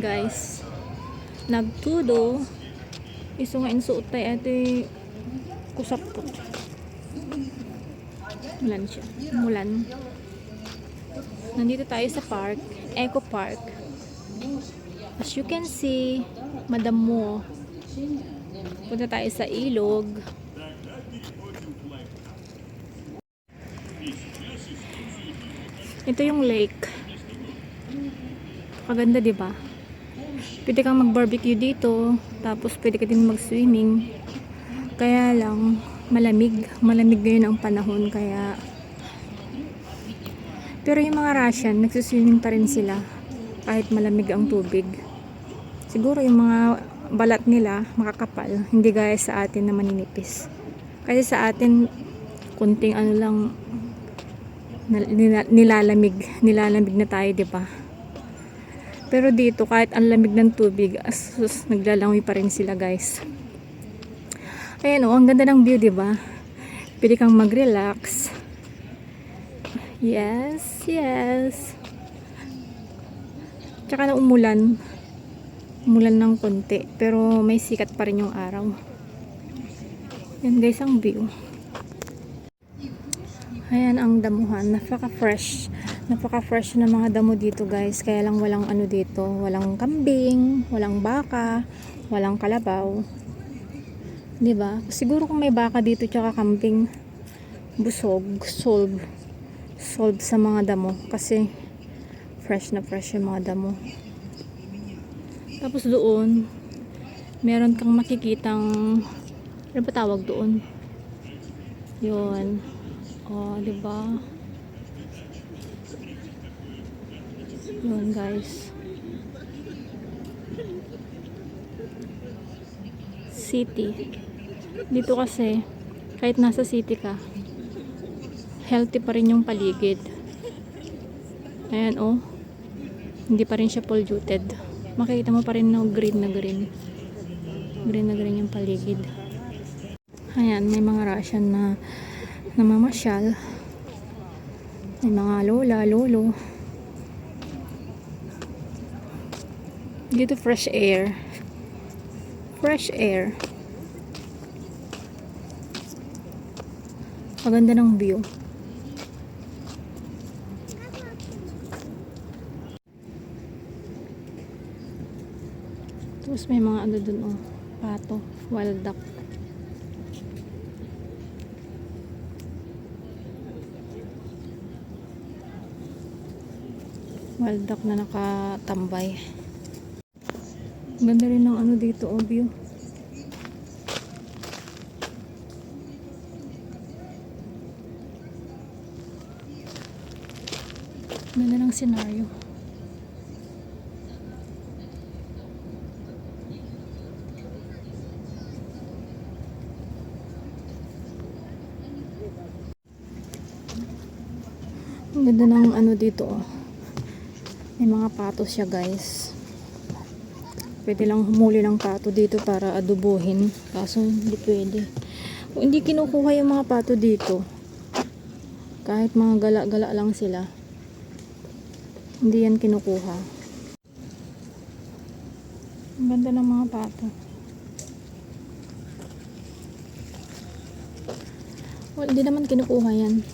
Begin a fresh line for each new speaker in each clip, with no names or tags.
guys. Nagtudo. Iso nga insuot tayo ito kusap po. Umulan siya. Umulan. Nandito tayo sa park. Eco Park. As you can see, madam mo. Punta tayo sa ilog. Ito yung lake. Paganda, di ba? Pwede kang mag-barbecue dito, tapos pwede ka din mag-swimming. Kaya lang, malamig. Malamig ngayon ang panahon, kaya... Pero yung mga Russian, nagsuswimming pa rin sila kahit malamig ang tubig. Siguro yung mga balat nila makakapal, hindi gaya sa atin na maninipis. Kasi sa atin, kunting ano lang, nil- nila- nilalamig, nilalamig na tayo, 'di ba? Pero dito kahit ang lamig ng tubig, asus, naglalangoy pa rin sila, guys. Ayan oh, ang ganda ng view, ba? Pwede kang mag-relax. Yes, yes. Tsaka na umulan. Umulan ng konti, pero may sikat pa rin yung araw. Yan guys ang view. Ayan ang damuhan. Napaka-fresh. Napaka-fresh ng mga damo dito guys. Kaya lang walang ano dito. Walang kambing, walang baka, walang kalabaw. ba? Siguro kung may baka dito tsaka kambing, busog, solve. Solve sa mga damo. Kasi fresh na fresh yung mga damo. Tapos doon, meron kang makikitang, ano ba tawag doon? Yun. Oh, di ba? Yun, guys. City. Dito kasi, kahit nasa city ka, healthy pa rin yung paligid. Ayan, oh. Hindi pa rin siya polluted. Makikita mo pa rin na green na green. Green na green yung paligid. Ayan, may mga Russian na namamasyal. May mga lola, lolo. Dito fresh air. Fresh air. Maganda ng view. Tapos may mga ano dun oh, pato, wild duck. Duck na nakatambay. Ganda rin ng ano dito, oh, view. Ganda ng senaryo. Ganda ng ano dito, oh. May mga pato siya, guys. Pwede lang humuli ng pato dito para adubuhin. Kaso hindi pwede. Kung hindi kinukuha yung mga pato dito, kahit mga gala-gala lang sila, hindi yan kinukuha. Ang ganda ng mga pato. Well, hindi naman kinukuha yan.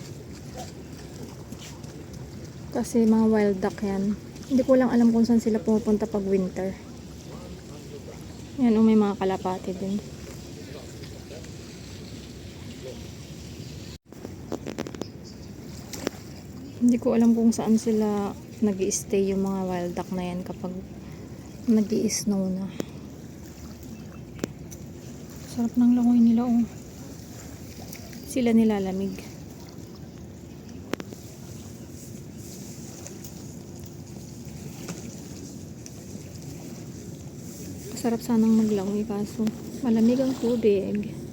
Kasi mga wild duck yan. Hindi ko lang alam kung saan sila pupunta pag winter. Yan, oh, may mga kalapati din. Hindi ko alam kung saan sila nag stay yung mga wild duck na yan kapag nag snow na. Sarap ng langoy nila, oh. Sila nilalamig. Sarap sanang maglangoy kaso malamig ang tubig.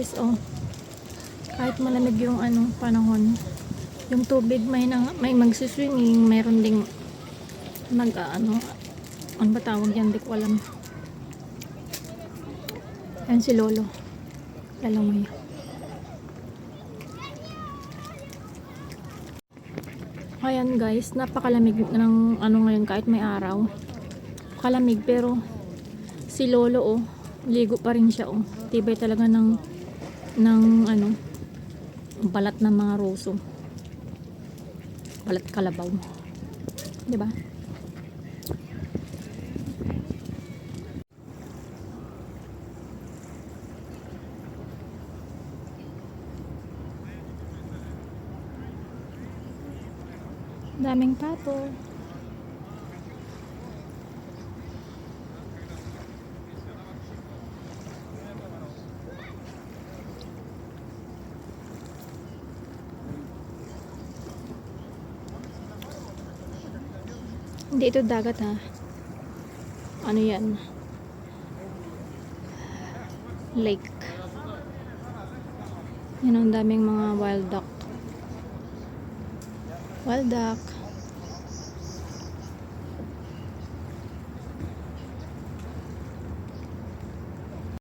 Guys, oh. Kahit malamig yung ano, panahon. Yung tubig may na, may magsiswimming, mayroon ding ah, ano, ano ba tawag yan, di ko alam. Yan si Lolo. Lalangoy. Ayan guys, napakalamig ng ano ngayon kahit may araw. Kalamig pero si Lolo oh, ligo pa rin siya oh. Tibay talaga ng ng ano balat ng mga roso. Balat kalabaw. 'Di ba? Daming pato. Hindi ito dagat ha. Ano yan? Lake. Yan ang daming mga wild duck. Wild duck.